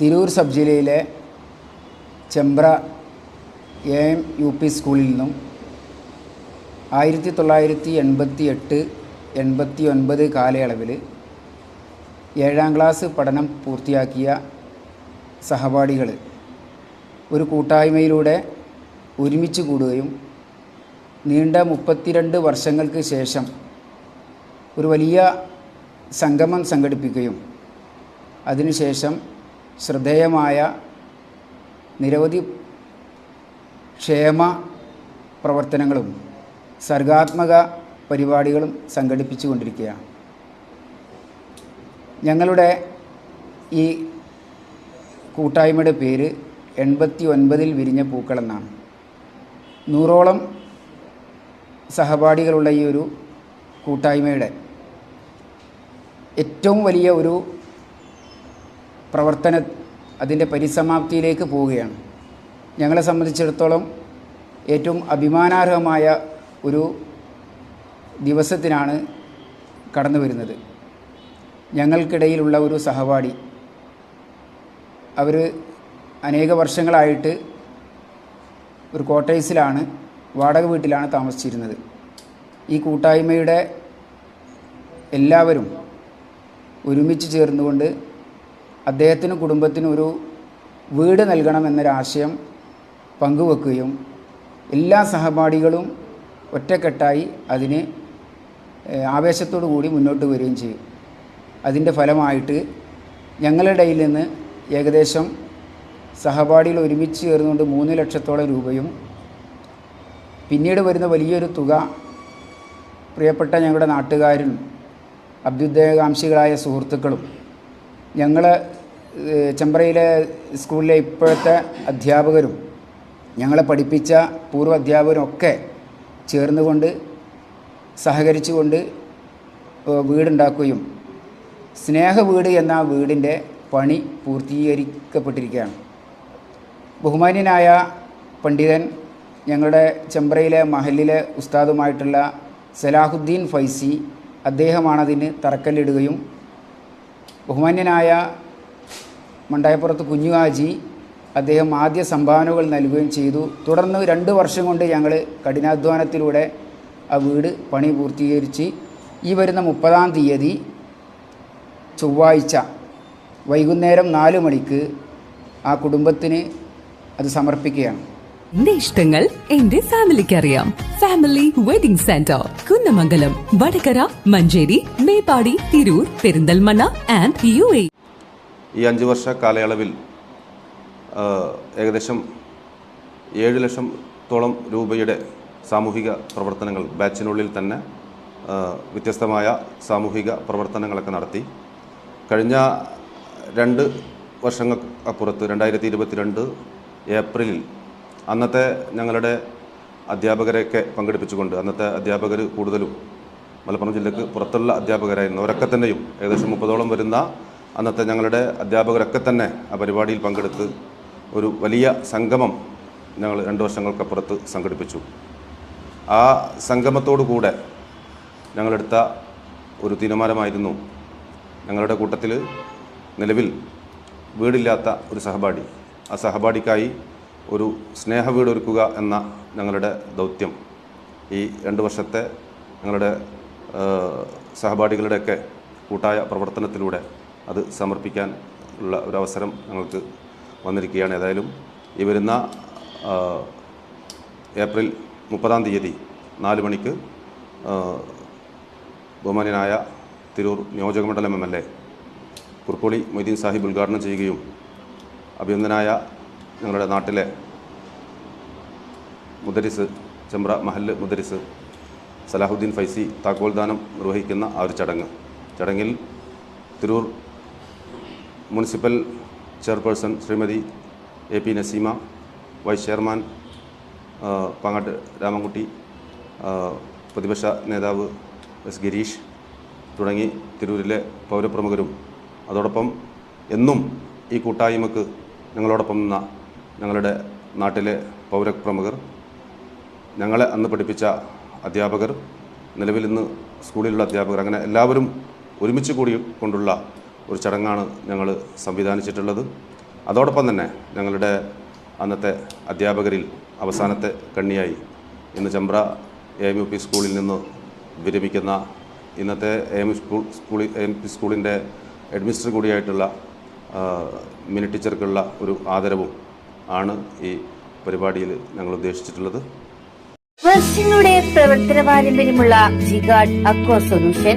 Tirur sub ജില്ലയിലെ Chembra A M U P സ്കൂളിൽ നിന്നും ആയിരത്തി തൊള്ളായിരത്തി എൺപത്തി എട്ട് എൺപത്തി ഒൻപത് കാലയളവിൽ ഏഴാം ക്ലാസ് പഠനം പൂർത്തിയാക്കിയ സഹപാഠികൾ ഒരു കൂട്ടായ്മയിലൂടെ ഒരുമിച്ച് കൂടുകയും നീണ്ട മുപ്പത്തിരണ്ട് വർഷങ്ങൾക്ക് ശേഷം ഒരു വലിയ സംഗമം സംഘടിപ്പിക്കുകയും അതിനുശേഷം ശ്രദ്ധേയമായ നിരവധി ക്ഷേമ പ്രവർത്തനങ്ങളും സർഗാത്മക പരിപാടികളും സംഘടിപ്പിച്ചു കൊണ്ടിരിക്കുകയാണ് ഞങ്ങളുടെ ഈ കൂട്ടായ്മയുടെ പേര് എൺപത്തി ഒൻപതിൽ വിരിഞ്ഞ പൂക്കളെന്നാണ്. നൂറോളം സഹപാഠികളുള്ള ഈ ഒരു കൂട്ടായ്മയുടെ ഏറ്റവും വലിയ ഒരു പ്രവർത്തന അതിന്റെ പരിസമാപ്തിയിലേക്ക് പോവുകയാണ്. ഞങ്ങളെ സംബന്ധിച്ചിടത്തോളം ഏറ്റവും അഭിമാനാർഹമായ ഒരു ദിവസത്തിനാണ് കടന്നു വരുന്നത്. ഞങ്ങൾക്കിടയിലുള്ള ഒരു സഹപാഠി അവർ അനേക വർഷങ്ങളായിട്ട് ഒരു ക്വാർട്ടേഴ്സിലാണ് വാടക വീട്ടിലാണ് താമസിച്ചിരുന്നത്. ഈ കൂട്ടായ്മയുടെ എല്ലാവരും ഒരുമിച്ച് ചേർന്നുകൊണ്ട് അദ്ദേഹത്തിനും കുടുംബത്തിന് ഒരു വീട് നൽകണമെന്നൊരാശയം പങ്കുവെക്കുകയും എല്ലാ സഹപാഠികളും ഒറ്റക്കെട്ടായി അതിന് ആവേശത്തോടു കൂടി മുന്നോട്ട് വരികയും ചെയ്യും. അതിന്റെ ഫലമായിട്ട് ഞങ്ങളുടെ ഇടയിൽ നിന്ന് ഏകദേശം സഹപാഠികൾ ഒരുമിച്ച് ചേർന്നുകൊണ്ട് മൂന്ന് ലക്ഷത്തോളം രൂപയും പിന്നീട് വരുന്ന വലിയൊരു തുക പ്രിയപ്പെട്ട ഞങ്ങളുടെ നാട്ടുകാരും അഭ്യുദയകാംക്ഷികളായ സുഹൃത്തുക്കളും ഞങ്ങൾ ചെമ്പ്രയിലെ സ്കൂളിലെ ഇപ്പോഴത്തെ അധ്യാപകരും ഞങ്ങളെ പഠിപ്പിച്ച പൂർവ അധ്യാപകരും ഒക്കെ ചേർന്നുകൊണ്ട് സഹകരിച്ചുകൊണ്ട് വീടുണ്ടാക്കുകയും സ്നേഹ വീട് എന്ന വീടിന്റെ പണി പൂർത്തീകരിക്കപ്പെട്ടിരിക്കുകയാണ്. ബഹുമാന്യനായ പണ്ഡിതൻ ഞങ്ങളുടെ ചെമ്പ്രയിലെ മഹലിലെ ഉസ്താദുമായിട്ടുള്ള സലാഹുദ്ദീൻ ഫൈസി അദ്ദേഹമാണതിന് തറക്കല്ലിടുകയും ബഹുമാന്യനായ മണ്ടായപ്പുറത്ത് കുഞ്ഞുഹാജി അദ്ദേഹം ആദ്യ സംഭാവനകൾ നൽകുകയും ചെയ്തു. തുടർന്ന് രണ്ട് വർഷം കൊണ്ട് ഞങ്ങൾ കഠിനാധ്വാനത്തിലൂടെ ആ വീട് പണി പൂർത്തീകരിച്ച് ഈ വരുന്ന മുപ്പതാം തീയതി ചൊവ്വാഴ്ച വൈകുന്നേരം നാല് മണിക്ക് ആ കുടുംബത്തിന് അത് സമർപ്പിക്കുകയാണ്. എന്റെ ഇഷ്ടങ്ങൾ എന്റെ ഫാമിലിക്ക് അറിയാം family wedding centre Kunnamangalam Vadakara Manjeri Meppadi Tirur Perinthalmanna and U A. ഈ അഞ്ച് വർഷ കാലയളവിൽ ഏകദേശം ഏഴ് ലക്ഷത്തോളം രൂപയുടെ സാമൂഹിക പ്രവർത്തനങ്ങൾ ബാച്ചിനുള്ളിൽ തന്നെ വ്യത്യസ്തമായ സാമൂഹിക പ്രവർത്തനങ്ങളൊക്കെ നടത്തി. കഴിഞ്ഞ രണ്ട് വർഷങ്ങൾക്ക് അപ്പുറത്ത് രണ്ടായിരത്തി ഇരുപത്തിരണ്ട് ഏപ്രിലിൽ അന്നത്തെ ഞങ്ങളുടെ അധ്യാപകരെയൊക്കെ പങ്കെടുപ്പിച്ചുകൊണ്ട് അന്നത്തെ അധ്യാപകർ കൂടുതലും മലപ്പുറം ജില്ലയ്ക്ക് പുറത്തുള്ള അധ്യാപകരായിരുന്നു അവരൊക്കെ തന്നെയും ഏകദേശം മുപ്പതോളം വരുന്ന അന്നത്തെ ഞങ്ങളുടെ അധ്യാപകരൊക്കെ തന്നെ ആ പരിപാടിയിൽ പങ്കെടുത്ത് ഒരു വലിയ സംഗമം ഞങ്ങൾ രണ്ട് വർഷങ്ങൾക്കപ്പുറത്ത് സംഘടിപ്പിച്ചു. ആ സംഗമത്തോടു കൂടെ ഞങ്ങളെടുത്ത ഒരു തീരുമാനമായിരുന്നു ഞങ്ങളുടെ കൂട്ടത്തിൽ നിലവിൽ വീടില്ലാത്ത ഒരു സഹപാഠി. ആ സഹപാഠിക്കായി ഒരു സ്നേഹ വീടൊരുക്കുക എന്ന ഞങ്ങളുടെ ദൗത്യം. ഈ രണ്ട് വർഷത്തെ ഞങ്ങളുടെ സഹപാഠികളുടെയൊക്കെ കൂട്ടായ പ്രവർത്തനത്തിലൂടെ അത് സമർപ്പിക്കാൻ ഉള്ള ഒരു അവസരം ഞങ്ങൾക്ക് വന്നിരിക്കുകയാണ്. ഏതായാലും ഈ വരുന്ന ഏപ്രിൽ മുപ്പതാം തീയതി നാല് മണിക്ക് ബഹുമാനായ തിരൂർ നിയോജകമണ്ഡലം M L A Kurukkoli Moideen Sahib ഉദ്ഘാടനം ചെയ്യുകയും അഭിനന്ദനായ ഞങ്ങളുടെ നാട്ടിലെ മുദരിസ് ചെമ്പ്ര മഹല്ല് മുദരിസ് സലാഹുദ്ദീൻ ഫൈസി താക്കോൽദാനം നിർവഹിക്കുന്ന ആ ഒരു ചടങ്ങ്. ചടങ്ങിൽ Tirur municipal chairperson Srimathi A P Naseema vice chairman Pangattu Ramankutty പ്രതിപക്ഷ നേതാവ് എസ് ഗിരീഷ് തുടങ്ങി തിരൂരിലെ പൗരപ്രമുഖരും. അതോടൊപ്പം എന്നും ഈ കൂട്ടായ്മക്ക് ഞങ്ങളോടൊപ്പം നിന്ന ഞങ്ങളുടെ നാട്ടിലെ പൗരപ്രമുഖർ ഞങ്ങളെ അന്ന് പഠിപ്പിച്ച അധ്യാപകർ നിലവിൽ ഇന്ന് സ്കൂളിലുള്ള അധ്യാപകർ അങ്ങനെ എല്ലാവരും ഒരുമിച്ച് കൂടി കൊണ്ടുള്ള ഒരു ചടങ്ങാണ് ഞങ്ങൾ സംവിധാനിച്ചിട്ടുള്ളത്. അതോടൊപ്പം തന്നെ ഞങ്ങളുടെ അന്നത്തെ അധ്യാപകരിൽ അവസാനത്തെ കണ്ണിയായി ഇന്ന് Chambra A M U P സ്കൂളിൽ നിന്ന് വിരമിക്കുന്ന ഇന്നത്തെ എ എം സ്കൂൾ സ്കൂളിൽ എ എം പി സ്കൂളിന്റെ അഡ്മിനിസ്റ്റർ കൂടിയായിട്ടുള്ള മിനി ടീച്ചർക്കുള്ള ഒരു ആദരവും ആണ് ഈ പരിപാടിയിൽ ഞങ്ങൾ ഉദ്ദേശിച്ചിട്ടുള്ളത്. വർഷങ്ങളുടെ പ്രവർത്തന പാരമ്പര്യമുള്ള ജിഗാഡ് അക്വ സൊല്യൂഷൻ